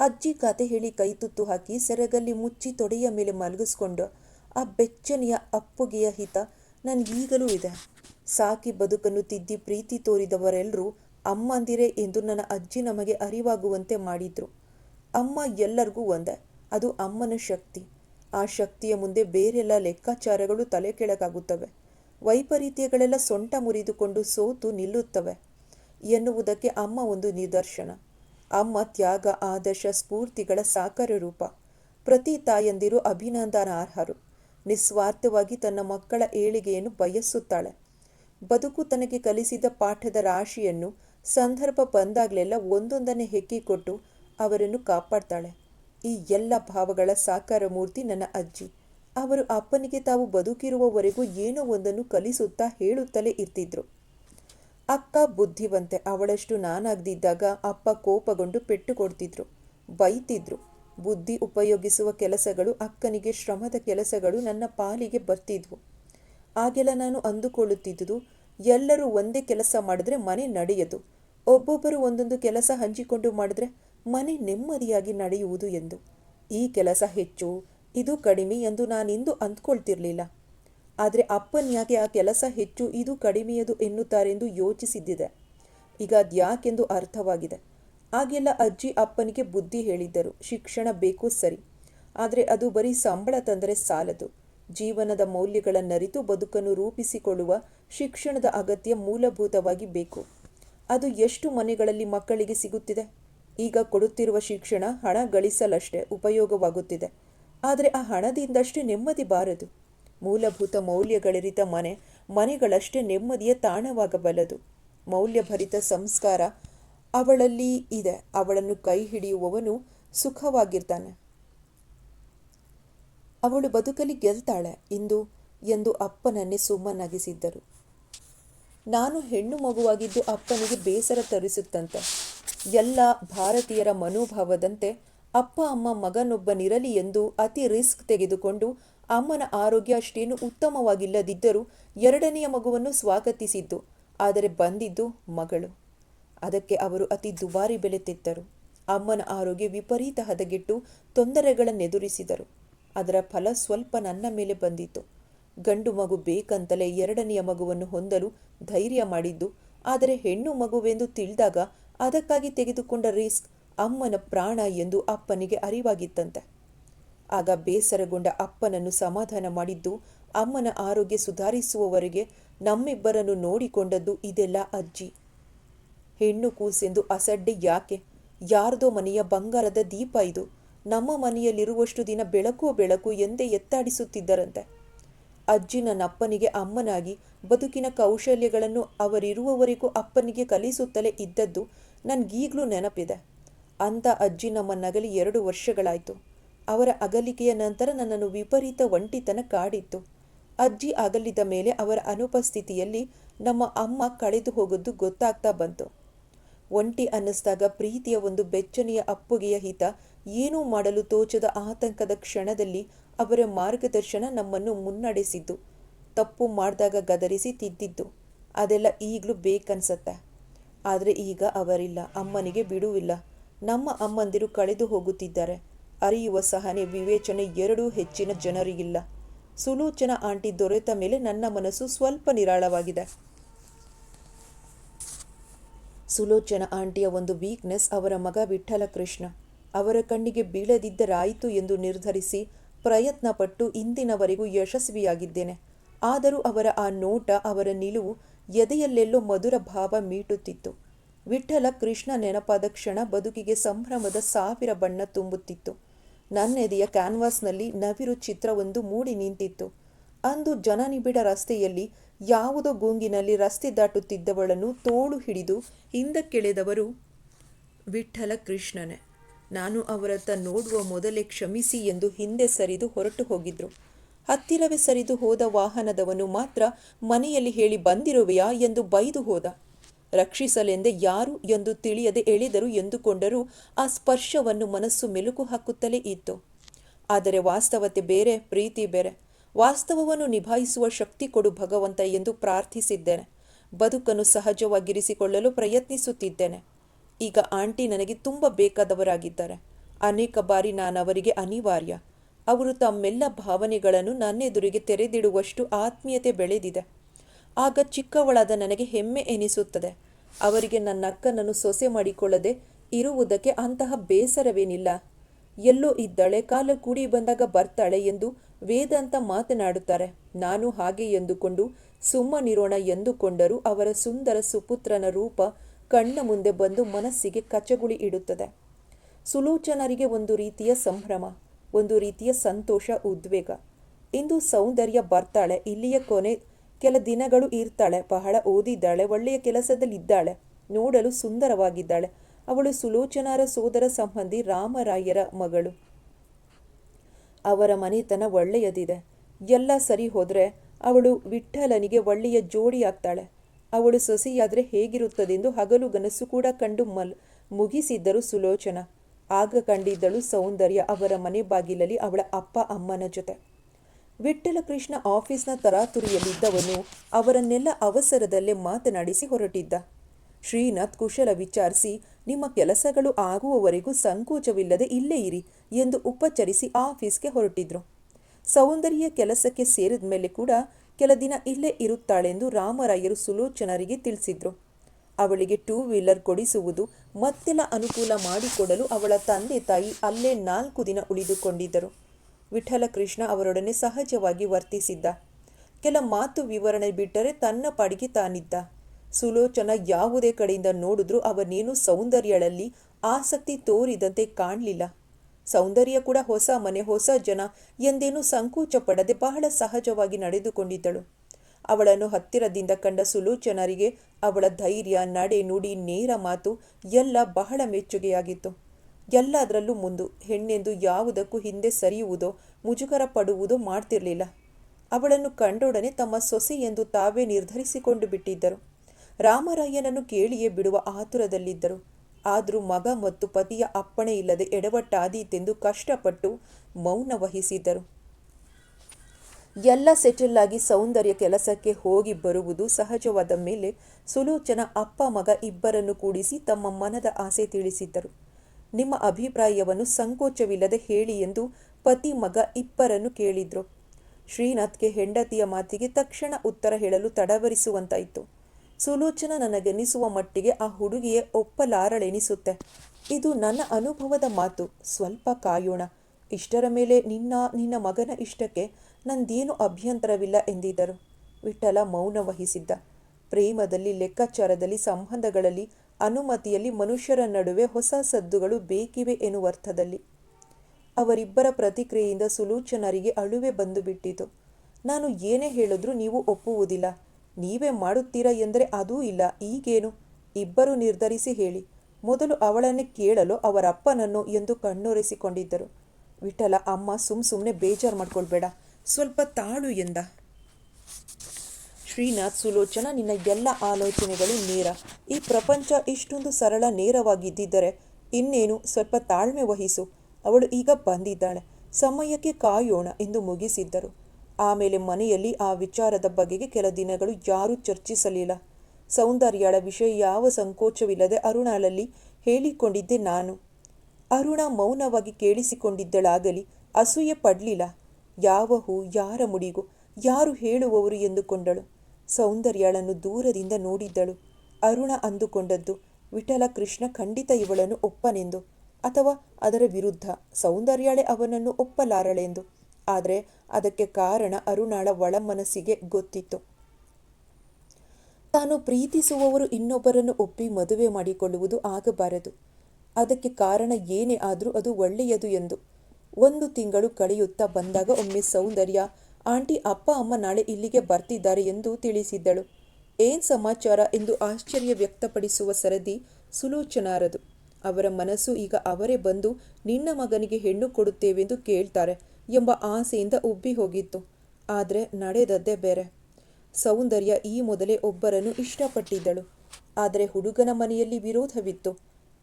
ಅಜ್ಜಿ ಕತೆ ಹೇಳಿ ಕೈ ತುತ್ತು ಹಾಕಿ ಸೆರಗಲ್ಲಿ ಮುಚ್ಚಿ ತೊಡೆಯ ಮೇಲೆ ಮಲಗಿಸ್ಕೊಂಡು ಆ ಬೆಚ್ಚನೆಯ ಅಪ್ಪುಗೆಯ ಹಿತ ನನಗೀಗಲೂ ಇದೆ. ಸಾಕಿ ಬದುಕನ್ನು ತಿದ್ದಿ ಪ್ರೀತಿ ತೋರಿದವರೆಲ್ಲರೂ ಅಮ್ಮಂದಿರೇ ಎಂದು ನನ್ನ ಅಜ್ಜಿ ನಮಗೆ ಅರಿವಾಗುವಂತೆ ಮಾಡಿದ್ರು. ಅಮ್ಮ ಎಲ್ಲರಿಗೂ ಒಂದೇ, ಅದು ಅಮ್ಮನ ಶಕ್ತಿ. ಆ ಶಕ್ತಿಯ ಮುಂದೆ ಬೇರೆಲ್ಲ ಲೆಕ್ಕಾಚಾರಗಳು ತಲೆ ಕೆಳಗಾಗುತ್ತವೆ. ವೈಪರೀತ್ಯಗಳೆಲ್ಲ ಸೊಂಟ ಮುರಿದುಕೊಂಡು ಸೋತು ನಿಲ್ಲುತ್ತವೆ ಎನ್ನುವುದಕ್ಕೆ ಅಮ್ಮ ಒಂದು ನಿದರ್ಶನ. ಅಮ್ಮ ತ್ಯಾಗ, ಆದರ್ಶ, ಸ್ಫೂರ್ತಿಗಳ ಸಾಕಾರ ರೂಪ. ಪ್ರತಿ ತಾಯಂದಿರು ಅಭಿನಂದನಾರ್ಹರು. ನಿಸ್ವಾರ್ಥವಾಗಿ ತನ್ನ ಮಕ್ಕಳ ಏಳಿಗೆಯನ್ನು ಬಯಸುತ್ತಾಳೆ. ಬದುಕು ತನಗೆ ಕಲಿಸಿದ ಪಾಠದ ರಾಶಿಯನ್ನು ಸಂದರ್ಭ ಬಂದಾಗಲೆಲ್ಲ ಒಂದೊಂದನ್ನೇ ಹೆಕ್ಕಿಕೊಟ್ಟು ಅವರನ್ನು ಕಾಪಾಡ್ತಾಳೆ. ಈ ಎಲ್ಲ ಭಾವಗಳ ಸಾಕಾರ ಮೂರ್ತಿ ನನ್ನ ಅಜ್ಜಿ. ಅವರು ಅಪ್ಪನಿಗೆ ತಾವು ಬದುಕಿರುವವರೆಗೂ ಏನೋ ಒಂದನ್ನು ಕಲಿಸುತ್ತಾ ಹೇಳುತ್ತಲೇ ಇರ್ತಿದ್ರು. ಅಕ್ಕ ಬುದ್ಧಿವಂತೆ, ಅವಳಷ್ಟು ನಾನಾಗದಿದ್ದಾಗ ಅಪ್ಪ ಕೋಪಗೊಂಡು ಪೆಟ್ಟು ಕೊಡ್ತಿದ್ರು, ಬೈತಿದ್ರು. ಬುದ್ಧಿ ಉಪಯೋಗಿಸುವ ಕೆಲಸಗಳು ಅಕ್ಕನಿಗೆ ಶ್ರಮದ ಕೆಲಸಗಳು ನನ್ನ ಪಾಲಿಗೆ ಬರ್ತಿದ್ವು. ಆಗೆಲ್ಲ ನಾನು ಅಂದುಕೊಳ್ಳುತ್ತಿದ್ದುದು, ಎಲ್ಲರೂ ಒಂದೇ ಕೆಲಸ ಮಾಡಿದ್ರೆ ಮನೆ ನಡೆಯದು. ಒಬ್ಬೊಬ್ಬರು ಒಂದೊಂದು ಕೆಲಸ ಹಂಚಿಕೊಂಡು ಮಾಡಿದ್ರೆ ಮನೆ ನೆಮ್ಮದಿಯಾಗಿ ನಡೆಯುವುದು ಎಂದು. ಈ ಕೆಲಸ ಹೆಚ್ಚು, ಇದು ಕಡಿಮೆ ಎಂದು ನಾನಿಂದು ಅಂದ್ಕೊಳ್ತಿರ್ಲಿಲ್ಲ. ಆದರೆ ಅಪ್ಪನ್ಯಾಗೆ ಆ ಕೆಲಸ ಹೆಚ್ಚು, ಇದು ಕಡಿಮೆಯದು ಎನ್ನುತ್ತಾರೆಂದು ಯೋಚಿಸಿದ್ದಿದೆ. ಈಗ ಅದ್ಯಾಕೆಂದು ಅರ್ಥವಾಗಿದೆ? ಆಗೆಲ್ಲ ಅಜ್ಜಿ ಅಪ್ಪನಿಗೆ ಬುದ್ಧಿ ಹೇಳಿದ್ದರು. ಶಿಕ್ಷಣ ಬೇಕು ಸರಿ. ಆದರೆ ಅದು ಬರೀ ಸಂಬಳ ತಂದರೆ ಸಾಲದು. ಜೀವನದ ಮೌಲ್ಯಗಳನ್ನರಿತು ಬದುಕನ್ನು ರೂಪಿಸಿಕೊಳ್ಳುವ ಶಿಕ್ಷಣದ ಅಗತ್ಯ ಮೂಲಭೂತವಾಗಿ ಬೇಕು. ಅದು ಎಷ್ಟು ಮನೆಗಳಲ್ಲಿ ಮಕ್ಕಳಿಗೆ ಸಿಗುತ್ತಿದೆ? ಈಗ ಕೊಡುತ್ತಿರುವ ಶಿಕ್ಷಣ ಹಣ ಗಳಿಸಲಷ್ಟೇ ಉಪಯೋಗವಾಗುತ್ತಿದೆ. ಆದರೆ ಆ ಹಣದಿಂದಷ್ಟೇ ನೆಮ್ಮದಿ ಬಾರದು. ಮೂಲಭೂತ ಮೌಲ್ಯಗಳಿರಿತ ಮನೆ ಮನೆಗಳಷ್ಟೇ ನೆಮ್ಮದಿಯ ತಾಣವಾಗಬಲ್ಲದು. ಮೌಲ್ಯಭರಿತ ಸಂಸ್ಕಾರ ಅವಳಲ್ಲಿ ಇದೆ. ಅವಳನ್ನು ಕೈ ಹಿಡಿಯುವವನು ಸುಖವಾಗಿರ್ತಾನೆ. ಅವಳು ಬದುಕಲಿ ಗೆಲ್ತಾಳೆ ಇಂದು ಎಂದು ಅಪ್ಪನನ್ನೇ ಸುಮ್ಮನಾಗಿಸಿದ್ದರು. ನಾನು ಹೆಣ್ಣು ಮಗುವಾಗಿದ್ದು ಅಪ್ಪನಿಗೆ ಬೇಸರ ತರಿಸುತ್ತಂತೆ. ಎಲ್ಲ ಭಾರತೀಯರ ಮನೋಭಾವದಂತೆ ಅಪ್ಪ ಅಮ್ಮ ಮಗನೊಬ್ಬನಿರಲಿ ಎಂದು ಅತಿ ರಿಸ್ಕ್ ತೆಗೆದುಕೊಂಡು ಅಮ್ಮನ ಆರೋಗ್ಯ ಅಷ್ಟೇನು ಉತ್ತಮವಾಗಿಲ್ಲದಿದ್ದರೂ ಎರಡನೆಯ ಮಗುವನ್ನು ಸ್ವಾಗತಿಸಿದ್ದು, ಆದರೆ ಬಂದಿದ್ದು ಮಗಳು. ಅದಕ್ಕೆ ಅವರು ಅತಿ ದುಬಾರಿ ಬೆಲೆ ತೆತ್ತರು ಅಮ್ಮನ ಆರೋಗ್ಯ ವಿಪರೀತ ಹದಗೆಟ್ಟು ತೊಂದರೆಗಳನ್ನೆದುರಿಸಿದರು. ಅದರ ಫಲ ಸ್ವಲ್ಪ ನನ್ನ ಮೇಲೆ ಬಂದಿತು ಗಂಡು ಮಗು ಬೇಕಂತಲೇ ಎರಡನೆಯ ಮಗುವನ್ನು ಹೊಂದಲು ಧೈರ್ಯ ಮಾಡಿದ್ದು, ಆದರೆ ಹೆಣ್ಣು ಮಗುವೆಂದು ತಿಳಿದಾಗ ಅದಕ್ಕಾಗಿ ತೆಗೆದುಕೊಂಡ ರಿಸ್ಕ್ ಅಮ್ಮನ ಪ್ರಾಣ ಎಂದು ಅಪ್ಪನಿಗೆ ಅರಿವಾಗಿತ್ತಂತೆ. ಆಗ ಬೇಸರಗೊಂಡ ಅಪ್ಪನನ್ನು ಸಮಾಧಾನ ಮಾಡಿದ್ದು, ಅಮ್ಮನ ಆರೋಗ್ಯ ಸುಧಾರಿಸುವವರೆಗೆ ನಮ್ಮಿಬ್ಬರನ್ನು ನೋಡಿಕೊಂಡದ್ದು ಇದೆಲ್ಲ ಅಜ್ಜಿ. ಹೆಣ್ಣು ಕೂಸೆಂದು ಅಸಡ್ಡೆ ಯಾಕೆ? ಯಾರದೋ ಮನೆಯ ಬಂಗಾರದ ದೀಪ ಇದು. ನಮ್ಮ ಮನೆಯಲ್ಲಿರುವಷ್ಟು ದಿನ ಬೆಳಕು ಬೆಳಕು ಎಂದೇ ಎತ್ತಾಡಿಸುತ್ತಿದ್ದರಂತೆ. ಅಜ್ಜಿ ನನ್ನಪ್ಪನಿಗೆ ಅಮ್ಮನಾಗಿ, ಬದುಕಿನ ಕೌಶಲ್ಯಗಳನ್ನು ಅವರಿರುವವರೆಗೂ ಅಪ್ಪನಿಗೆ ಕಲಿಸುತ್ತಲೇ ಇದ್ದದ್ದು ನನಗೀಗಲೂ ನೆನಪಿದೆ. ಅಂತ ಅಜ್ಜಿ ನಮ್ಮ ನಗಲಿ ಎರಡು ವರ್ಷಗಳಾಯಿತು. ಅವರ ಅಗಲಿಕೆಯ ನಂತರ ನನ್ನನ್ನು ವಿಪರೀತ ಒಂಟಿತನ ಕಾಡಿತ್ತು. ಅಜ್ಜಿ ಅಗಲಿದ ಮೇಲೆ ಅವರ ಅನುಪಸ್ಥಿತಿಯಲ್ಲಿ ನಮ್ಮ ಅಮ್ಮ ಕಳೆದು ಹೋಗೋದು ಗೊತ್ತಾಗ್ತಾ ಬಂತು. ಒಂಟಿ ಅನ್ನಿಸ್ದಾಗ ಪ್ರೀತಿಯ ಒಂದು ಬೆಚ್ಚನೆಯ ಅಪ್ಪುಗೆಯ ಹಿತ, ಏನೂ ಮಾಡಲು ತೋಚದ ಆತಂಕದ ಕ್ಷಣದಲ್ಲಿ ಅವರ ಮಾರ್ಗದರ್ಶನ ನಮ್ಮನ್ನು ಮುನ್ನಡೆಸಿದ್ದು. ತಪ್ಪು ಮಾಡಿದಾಗ ಗದರಿಸಿ ತಿದ್ದಿದ್ದು. ಅದೆಲ್ಲ ಈಗಲೂ ಬೇಕನ್ಸತ್ತೆ. ಆದರೆ ಈಗ ಅವರಿಲ್ಲ, ಅಮ್ಮನಿಗೆ ಬಿಡುವಿಲ್ಲ. ನಮ್ಮ ಅಮ್ಮಂದಿರು ಕಳೆದು ಹೋಗುತ್ತಿದ್ದಾರೆ. ಅರಿಯುವ ಸಹನೆ, ವಿವೇಚನೆ ಎರಡೂ ಹೆಚ್ಚಿನ ಜನರಿಗಿಲ್ಲ. ಸುಲೋಚನ ಆಂಟಿ ದೊರೆತ ಮೇಲೆ ನನ್ನ ಮನಸ್ಸು ಸ್ವಲ್ಪ ನಿರಾಳವಾಗಿದೆ. ಸುಲೋಚನ ಆಂಟಿಯ ಒಂದು ವೀಕ್ನೆಸ್ ಅವರ ಮಗ ವಿಠಲ ಕೃಷ್ಣ ಅವರ ಕಣ್ಣಿಗೆ ಬೀಳದಿದ್ದರಾಯಿತು ಎಂದು ನಿರ್ಧರಿಸಿ ಪ್ರಯತ್ನಪಟ್ಟು ಇಂದಿನವರೆಗೂ ಯಶಸ್ವಿಯಾಗಿದ್ದೇನೆ. ಆದರೂ ಅವರ ಆ ನೋಟ, ಅವರ ನಿಲುವು ಎದೆಯಲ್ಲೆಲ್ಲೋ ಮಧುರ ಭಾವ ಮೀಟುತ್ತಿತ್ತು. ವಿಠಲ ಕೃಷ್ಣ ನೆನಪಾದ ಕ್ಷಣ ಬದುಕಿಗೆ ಸಂಭ್ರಮದ ಸಾವಿರ ಬಣ್ಣ ತುಂಬುತ್ತಿತ್ತು. ನನ್ನೆದೆಯ ಕ್ಯಾನ್ವಾಸ್ನಲ್ಲಿ ನವಿರು ಚಿತ್ರವೊಂದು ಮೂಡಿ ನಿಂತಿತ್ತು. ಅಂದು ಜನನಿಬಿಡ ರಸ್ತೆಯಲ್ಲಿ ಯಾವುದೋ ಗುಂಗಿನಲ್ಲಿ ರಸ್ತೆ ದಾಟುತ್ತಿದ್ದವಳನ್ನು ತೋಳು ಹಿಡಿದು ಹಿಂದಕ್ಕೆಳೆದವರು ವಿಠಲ ಕೃಷ್ಣನೇ. ನಾನು ಅವರತ್ತ ನೋಡುವ ಮೊದಲೇ ಕ್ಷಮಿಸಿ ಎಂದು ಹಿಂದೆ ಸರಿದು ಹೊರಟು ಹೋಗಿದ್ರು. ಹತ್ತಿರವೇ ಸರಿದು ಹೋದ ವಾಹನದವನು ಮಾತ್ರ ಮನೆಯಲ್ಲಿ ಹೇಳಿ ಬಂದಿರುವೆಯಾ ಎಂದು ಬೈದು ಹೋದ. ರಕ್ಷಿಸಲೆಂದೇ ಯಾರು ಎಂದು ತಿಳಿಯದೆ ಎಳೆದರು ಎಂದುಕೊಂಡರೂ ಆ ಸ್ಪರ್ಶವನ್ನು ಮನಸ್ಸು ಮೆಲುಕು ಹಾಕುತ್ತಲೇ ಇತ್ತು. ಆದರೆ ವಾಸ್ತವತೆ ಬೇರೆ, ಪ್ರೀತಿ ಬೇರೆ. ವಾಸ್ತವವನ್ನು ನಿಭಾಯಿಸುವ ಶಕ್ತಿ ಕೊಡು ಭಗವಂತ ಎಂದು ಪ್ರಾರ್ಥಿಸಿದ್ದೇನೆ. ಬದುಕನ್ನು ಸಹಜವಾಗಿರಿಸಿಕೊಳ್ಳಲು ಪ್ರಯತ್ನಿಸುತ್ತಿದ್ದೇನೆ. ಈಗ ಆಂಟಿ ನನಗೆ ತುಂಬ ಬೇಕಾದವರಾಗಿದ್ದಾರೆ. ಅನೇಕ ಬಾರಿ ನಾನು ಅವರಿಗೆ ಅನಿವಾರ್ಯ. ಅವರು ತಮ್ಮೆಲ್ಲ ಭಾವನೆಗಳನ್ನು ನನ್ನೆದುರಿಗೆ ತೆರೆದಿಡುವಷ್ಟು ಆತ್ಮೀಯತೆ ಬೆಳೆದಿದೆ. ಆಗ ಚಿಕ್ಕವಳಾದ ನನಗೆ ಹೆಮ್ಮೆ ಎನಿಸುತ್ತದೆ. ಅವರಿಗೆ ನನ್ನ ಅಕ್ಕನನ್ನು ಸೊಸೆ ಮಾಡಿಕೊಳ್ಳದೆ ಇರುವುದಕ್ಕೆ ಅಂತಹ ಬೇಸರವೇನಿಲ್ಲ. ಎಲ್ಲೋ ಇದ್ದಾಳೆ, ಕಾಲ ಕೂಡಿ ಬಂದಾಗ ಬರ್ತಾಳೆ ಎಂದು ವೇದಾಂತ ಮಾತನಾಡುತ್ತಾರೆ. ನಾನು ಹಾಗೆ ಎಂದುಕೊಂಡು ಸುಮ್ಮನಿರೋಣ ಎಂದುಕೊಂಡರೂ ಅವರ ಸುಂದರ ಸುಪುತ್ರನ ರೂಪ ಕಣ್ಣ ಮುಂದೆ ಬಂದು ಮನಸ್ಸಿಗೆ ಕಚಗುಳಿ ಇಡುತ್ತದೆ. ಸುಲೋಚನರಿಗೆ ಒಂದು ರೀತಿಯ ಸಂಭ್ರಮ, ಒಂದು ರೀತಿಯ ಸಂತೋಷ, ಉದ್ವೇಗ. ಇಂದು ಸೌಂದರ್ಯ ಬರ್ತಾಳೆ, ಇಲ್ಲಿಯ ಕೊನೆ ಕೆಲ ದಿನಗಳು ಇರ್ತಾಳೆ, ಬಹಳ ಓದಿದ್ದಾಳೆ, ಒಳ್ಳೆಯ ಕೆಲಸದಲ್ಲಿದ್ದಾಳೆ, ನೋಡಲು ಸುಂದರವಾಗಿದ್ದಾಳೆ. ಅವಳು ಸುಲೋಚನಾರ ಸೋದರ ಸಂಬಂಧಿ ರಾಮರಾಯರ ಮಗಳು. ಅವರ ಮನೆತನ ಒಳ್ಳೆಯದಿದೆ. ಎಲ್ಲ ಸರಿ ಹೋದರೆ ಅವಳು ವಿಠ್ಠಲನಿಗೆ ಒಳ್ಳೆಯ ಜೋಡಿ ಆಗ್ತಾಳೆ. ಅವಳು ಸೊಸೆಯಾದರೆ ಹೇಗಿರುತ್ತದೆಂದು ಹಗಲು ಗನಸು ಕೂಡ ಕಂಡು ಮಲ್, ಮುಗಿಸಿದ್ದರು ಸುಲೋಚನ. ಆಗ ಕಂಡಿದ್ದಳು ಸೌಂದರ್ಯ ಅವರ ಮನೆ ಬಾಗಿಲಲ್ಲಿ ಅವಳ ಅಪ್ಪ ಅಮ್ಮನ ಜೊತೆ. ವಿಠ್ಠಲ ಕೃಷ್ಣ ಆಫೀಸ್ನ ತರಾತುರಿಯಲ್ಲಿದ್ದವನು ಅವರನ್ನೆಲ್ಲ ಅವಸರದಲ್ಲೇ ಮಾತನಾಡಿಸಿ ಹೊರಟಿದ್ದ. ಶ್ರೀನಾಥ್ ಕುಶಲ ವಿಚಾರಿಸಿ, ನಿಮ್ಮ ಕೆಲಸಗಳು ಆಗುವವರೆಗೂ ಸಂಕೋಚವಿಲ್ಲದೆ ಇಲ್ಲೇ ಇರಿ. ಎಂದು ಉಪಚರಿಸಿ ಆಫೀಸ್ಗೆ ಹೊರಟಿದ್ರು. ಸೌಂದರ್ಯ ಕೆಲಸಕ್ಕೆ ಸೇರಿದ ಮೇಲೆ ಕೂಡ ಕೆಲ ದಿನ ಇಲ್ಲೇ ಇರುತ್ತಾಳೆಂದು ರಾಮರಾಯರು ಸುಲೋಚನರಿಗೆ ತಿಳಿಸಿದ್ರು. ಅವಳಿಗೆ ಟೂ ವೀಲರ್ ಕೊಡಿಸುವುದು ಮತ್ತೆಲ್ಲ ಅನುಕೂಲ ಮಾಡಿಕೊಡಲು ಅವಳ ತಂದೆ ತಾಯಿ ಅಲ್ಲೇ ನಾಲ್ಕು ದಿನ ಉಳಿದುಕೊಂಡಿದ್ದರು. ವಿಠಲಕೃಷ್ಣ ಅವರೊಡನೆ ಸಹಜವಾಗಿ ವರ್ತಿಸಿದ್ದ. ಕೆಲ ಮಾತು ವಿವರಣೆ ಬಿಟ್ಟರೆ ತನ್ನ ಪಾಡಿಗೆ ತಾನಿದ್ದ. ಸುಲೋಚನ ಯಾವುದೇ ಕಡೆಯಿಂದ ನೋಡಿದ್ರೂ ಅವನೇನು ಸೌಂದರ್ಯಗಳಲ್ಲಿ ಆಸಕ್ತಿ ತೋರಿದಂತೆ ಕಾಣಲಿಲ್ಲ. ಸೌಂದರ್ಯ ಕೂಡ ಹೊಸ ಮನೆ, ಹೊಸ ಜನ ಎಂದೇನೂ ಸಂಕೋಚ ಪಡದೆ ಬಹಳ ಸಹಜವಾಗಿ ನಡೆದುಕೊಂಡಿದ್ದಳು. ಅವಳನ್ನು ಹತ್ತಿರದಿಂದ ಕಂಡ ಸುಲೋಚನರಿಗೆ ಅವಳ ಧೈರ್ಯ, ನಡೆ, ನುಡಿ, ನೇರ ಮಾತು ಎಲ್ಲ ಬಹಳ ಮೆಚ್ಚುಗೆಯಾಗಿತ್ತು. ಎಲ್ಲದರಲ್ಲೂ ಮುಂದು ಹೆಣ್ಣೆಂದು ಯಾವುದಕ್ಕೂ ಹಿಂದೆ ಸರಿಯುವುದೋ, ಮುಜುಗರ ಪಡುವುದೋ ಮಾಡ್ತಿರಲಿಲ್ಲ. ಅವಳನ್ನು ಕಂಡೊಡನೆ ತಮ್ಮ ಸೊಸೆ ಎಂದು ತಾವೇ ನಿರ್ಧರಿಸಿಕೊಂಡು ಬಿಟ್ಟಿದ್ದರು. ರಾಮರಾಯನನ್ನು ಕೇಳಿಯೇ ಬಿಡುವ ಆತುರದಲ್ಲಿದ್ದರು. ಆದರೂ ಮಗ ಮತ್ತು ಪತಿಯ ಅಪ್ಪಣೆ ಇಲ್ಲದೆ ಎಡವಟ್ಟಾದೀತೆಂದು ಕಷ್ಟಪಟ್ಟು ಮೌನ ವಹಿಸಿದ್ದರು ಎಲ್ಲ ಸೆಟಲ್ ಆಗಿ ಸೌಂದರ್ಯ ಕೆಲಸಕ್ಕೆ ಹೋಗಿ ಬರುವುದು ಸಹಜವಾದ ಮೇಲೆ ಸುಲೋಚನ ಅಪ್ಪ ಮಗ ಇಬ್ಬರನ್ನು ಕೂಡಿಸಿ ತಮ್ಮ ಮನದ ಆಸೆ ತಿಳಿಸಿದ್ದರು. ನಿಮ್ಮ ಅಭಿಪ್ರಾಯವನ್ನು ಸಂಕೋಚವಿಲ್ಲದೆ ಹೇಳಿ ಎಂದು ಪತಿ ಮಗ ಇಬ್ಬರನ್ನು ಕೇಳಿದ್ರು. ಶ್ರೀನಾಥ್ಗೆ ಹೆಂಡತಿಯ ಮಾತಿಗೆ ತಕ್ಷಣ ಉತ್ತರ ಹೇಳಲು ತಡವರಿಸುವಂತಾಯಿತು. ಸುಲೋಚನ ನನಗೆನಿಸುವ ಮಟ್ಟಿಗೆ ಆ ಹುಡುಗಿಯೇ ಒಪ್ಪಲಾರಳೆನಿಸುತ್ತೆ. ಇದು ನನ್ನ ಅನುಭವದ ಮಾತು. ಸ್ವಲ್ಪ ಕಾಯೋಣ. ಇಷ್ಟರ ಮೇಲೆ ನಿನ್ನ ನಿನ್ನ ಮಗನ ಇಷ್ಟಕ್ಕೆ ನಂದೇನು ಅಭ್ಯಂತರವಿಲ್ಲ ಎಂದಿದ್ದರು. ವಿಠಲ ಮೌನ ವಹಿಸಿದ್ದ. ಪ್ರೇಮದಲ್ಲಿ, ಲೆಕ್ಕಾಚಾರದಲ್ಲಿ, ಸಂಬಂಧಗಳಲ್ಲಿ, ಅನುಮತಿಯಲ್ಲಿ ಮನುಷ್ಯರ ನಡುವೆ ಹೊಸ ಸದ್ದುಗಳು ಬೇಕಿವೆ ಎನ್ನುವ ಅರ್ಥದಲ್ಲಿ. ಅವರಿಬ್ಬರ ಪ್ರತಿಕ್ರಿಯೆಯಿಂದ ಸುಲೋಚನರಿಗೆ ಅಳುವೆ ಬಂದು ಬಿಟ್ಟಿತು ನಾನು ಏನೇ ಹೇಳಿದ್ರೂ ನೀವು ಒಪ್ಪುವುದಿಲ್ಲ. ನೀವೇ ಮಾಡುತ್ತೀರಾ ಎಂದರೆ ಅದೂ ಇಲ್ಲ. ಈಗೇನು? ಇಬ್ಬರು ನಿರ್ಧರಿಸಿ ಹೇಳಿ. ಮೊದಲು ಅವಳನ್ನೇ ಕೇಳಲು ಅವರಪ್ಪನನ್ನು ಎಂದು ಕಣ್ಣೊರೆಸಿಕೊಂಡಿದ್ದರು. ವಿಠಲ, ಅಮ್ಮ, ಸುಮ್ ಸುಮ್ಮನೆ ಬೇಜಾರು ಮಾಡ್ಕೊಳ್ಬೇಡ. ಸ್ವಲ್ಪ ತಾಳು ಎಂದ. ಶ್ರೀನಾಥ್ ಸುಲೋಚನ, ನಿನ್ನ ಎಲ್ಲ ಆಲೋಚನೆಗಳು ನೇರ. ಈ ಪ್ರಪಂಚ ಇಷ್ಟೊಂದು ಸರಳ ನೇರವಾಗಿದ್ದಿದ್ದರೆ ಇನ್ನೇನು? ಸ್ವಲ್ಪ ತಾಳ್ಮೆ ವಹಿಸು. ಅವಳು ಈಗ ಬಂದಿದ್ದಾಳೆ. ಸಮಯಕ್ಕೆ ಕಾಯೋಣ ಎಂದು ಮುಗಿಸಿದ್ದರು. ಆಮೇಲೆ ಮನೆಯಲ್ಲಿ ಆ ವಿಚಾರದ ಬಗೆಗೆ ಕೆಲ ದಿನಗಳು ಯಾರೂ ಚರ್ಚಿಸಲಿಲ್ಲ. ಸೌಂದರ್ಯಳ ವಿಷಯ ಯಾವ ಸಂಕೋಚವಿಲ್ಲದೆ ಅರುಣಾಳಲ್ಲಿ ಹೇಳಿಕೊಂಡಿದ್ದೆ ನಾನು. ಅರುಣ ಮೌನವಾಗಿ ಕೇಳಿಸಿಕೊಂಡಿದ್ದಳಾಗಲಿ, ಅಸೂಯೆ ಪಡಲಿಲ್ಲ. ಯಾವ ಹೂ, ಯಾರ ಮುಡಿಗೂ, ಯಾರು ಹೇಳುವವರು ಎಂದುಕೊಂಡಳು. ಸೌಂದರ್ಯಳನ್ನು ದೂರದಿಂದ ನೋಡಿದ್ದಳು. ಅರುಣ ಅಂದುಕೊಂಡದ್ದು, ವಿಠಲ ಕೃಷ್ಣ ಖಂಡಿತ ಇವಳನ್ನು ಒಪ್ಪನೆಂದು ಅಥವಾ ಅದರ ವಿರುದ್ಧ. ಸೌಂದರ್ಯಾಳೆ ಅವನನ್ನು ಒಪ್ಪಲಾರಳೆಂದು. ಆದರೆ ಅದಕ್ಕೆ ಕಾರಣ ಅರುಣಾಳ ಒಳ ಮನಸ್ಸಿಗೆ ಗೊತ್ತಿತ್ತು. ತಾನು ಪ್ರೀತಿಸುವವರು ಇನ್ನೊಬ್ಬರನ್ನು ಒಪ್ಪಿ ಮದುವೆ ಮಾಡಿಕೊಳ್ಳುವುದು ಆಗಬಾರದು. ಅದಕ್ಕೆ ಕಾರಣ ಏನೇ ಆದರೂ ಅದು ಒಳ್ಳೆಯದು ಎಂದು. ಒಂದು ತಿಂಗಳು ಕಳೆಯುತ್ತಾ ಬಂದಾಗ ಒಮ್ಮೆ ಸೌಂದರ್ಯ, ಆಂಟಿ, ಅಪ್ಪ, ಅಮ್ಮ ನಾಳೆ ಇಲ್ಲಿಗೆ ಬರ್ತಿದ್ದಾರೆ ಎಂದು ತಿಳಿಸಿದ್ದಳು. ಏನ್ ಸಮಾಚಾರ? ಎಂದು ಆಶ್ಚರ್ಯ ವ್ಯಕ್ತಪಡಿಸುವ ಸರದಿ ಸುಲೋಚನಾರದು. ಅವರ ಮನಸ್ಸು ಈಗ ಅವರೇ ಬಂದು, ನಿನ್ನ ಮಗನಿಗೆ ಹೆಣ್ಣು ಕೊಡುತ್ತೇವೆಂದು ಕೇಳ್ತಾರೆ. ಎಂಬ ಆಸೆಯಿಂದ ಉಬ್ಬಿ ಹೋಗಿತ್ತು. ಆದರೆ ನಡೆದದ್ದೇ ಬೇರೆ. ಸೌಂದರ್ಯ ಈ ಮೊದಲೇ ಒಬ್ಬರನ್ನು ಇಷ್ಟಪಟ್ಟಿದ್ದಳು. ಆದರೆ ಹುಡುಗನ ಮನೆಯಲ್ಲಿ ವಿರೋಧವಿತ್ತು.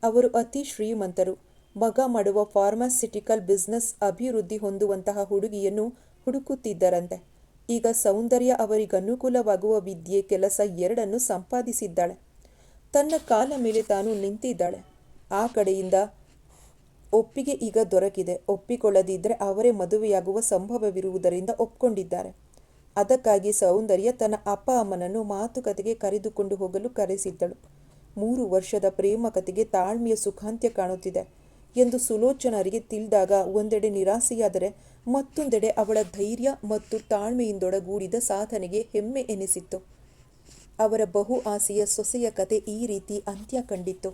ಅವರು ಅತಿ ಶ್ರೀಮಂತರು. ಮಗ ಮಾಡುವ ಫಾರ್ಮಾಸ್ಯುಟಿಕಲ್ ಬಿಸ್ನೆಸ್ ಅಭಿವೃದ್ಧಿ ಹೊಂದುವಂತಹ ಹುಡುಗಿಯನ್ನು ಹುಡುಕುತ್ತಿದ್ದರಂತೆ. ಈಗ ಸೌಂದರ್ಯ ಅವರಿಗನುಕೂಲವಾಗುವ ವಿದ್ಯೆ ಕೆಲಸ ಎರಡನ್ನು ಸಂಪಾದಿಸಿದ್ದಾಳೆ. ತನ್ನ ಕಾಲ ಮೇಲೆ ತಾನು ನಿಂತಿದ್ದಾಳೆ. ಆ ಕಡೆಯಿಂದ ಒಪ್ಪಿಗೆ ಈಗ ದೊರಕಿದೆ. ಒಪ್ಪಿಕೊಳ್ಳದಿದ್ದರೆ ಅವರೇ ಮದುವೆಯಾಗುವ ಸಂಭವವಿರುವುದರಿಂದ ಒಪ್ಕೊಂಡಿದ್ದಾರೆ. ಅದಕ್ಕಾಗಿ ಸೌಂದರ್ಯ ತನ್ನ ಅಪ್ಪ ಅಮ್ಮನನ್ನು ಮಾತುಕತೆಗೆ ಕರೆದುಕೊಂಡು ಹೋಗಲು ಕರೆಸಿದ್ದಳು. ಮೂರು ವರ್ಷದ ಪ್ರೇಮ ಕತೆಗೆ ತಾಳ್ಮೆಯ ಸುಖಾಂತ್ಯ ಕಾಣುತ್ತಿದೆ ಎಂದು ಸುಲೋಚನರಿಗೆ ತಿಳಿದಾಗ ಒಂದೆಡೆ ನಿರಾಸೆಯಾದರೆ ಮತ್ತೊಂದೆಡೆ ಅವಳ ಧೈರ್ಯ ಮತ್ತು ತಾಳ್ಮೆಯಿಂದೊಡಗೂಡಿದ ಸಾಧನೆಗೆ ಹೆಮ್ಮೆ ಎನಿಸಿತ್ತು. ಅವರ ಬಹು ಆಸೆಯ ಸೊಸೆಯ ಕತೆ ಈ ರೀತಿ ಅಂತ್ಯ ಕಂಡಿತ್ತು.